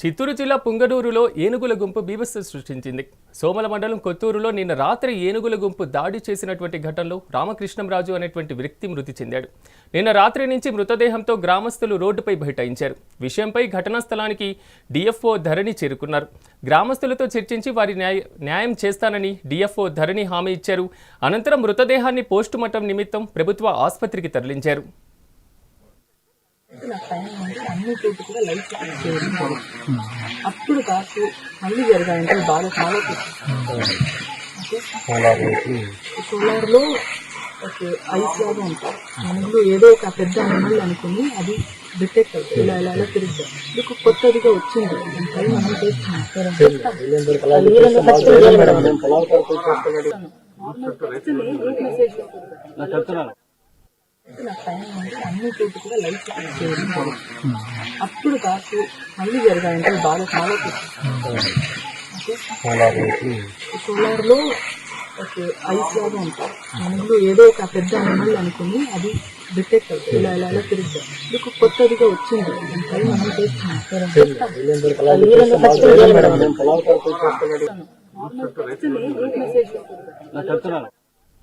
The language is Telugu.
చిత్తూరు జిల్లా పుంగనూరులో ఏనుగుల గుంపు బీభత్సం సృష్టించింది. సోమల మండలం కొత్తూరులో నిన్న రాత్రి ఏనుగుల గుంపు దాడి చేసినటువంటి ఘటనలో రామకృష్ణంరాజు అనేటువంటి వ్యక్తి మృతి చెందాడు. నిన్న రాత్రి నుంచి మృతదేహంతో గ్రామస్తులు రోడ్డుపై బైఠాయించారు. విషయంపై ఘటనా స్థలానికి డిఎఫ్ఓ ధరణి చేరుకున్నారు. గ్రామస్తులతో చర్చించి వారి న్యాయ న్యాయం చేస్తానని డిఎఫ్ఓ ధరణి హామీ ఇచ్చారు. అనంతరం మృతదేహాన్ని పోస్టుమార్టం నిమిత్తం ప్రభుత్వ ఆసుపత్రికి తరలించారు. నా అంటే అన్ని కూడా అప్పుడు కాకు మళ్ళీ జరగాలంటే బాగా చాలా సోలార్లో ఓకే ఐస్ లాగా ఉంటాయి. మనలో ఏదో ఒక పెద్ద అనిమల్ అనుకుని అది డిటెక్ట్ అవుతుంది. ఇలా ఇలా ఇలా తిరుగుతాయి మీకు కొత్తదిగా వచ్చింది. మనం చేస్తున్నాం. మెసేజ్ నా టైం అంటే అన్ని చోట్ల కూడా లైట్స్ ఆన్ చేయాలి అప్పుడు కాకు మళ్ళీ జరగాలంటే బాగా చాలా సోలార్లో ఓకే ఐస్ లాగా ఉంటాయి మనలో ఏదో ఒక పెద్ద అనిమల్ అనుకుని అది డిటెక్ట్ అవుతుంది ఇలా ఇలా ఇలా తిరుగుతాయి మీకు కొత్తదిగా వచ్చింది మనం చేస్తున్నాం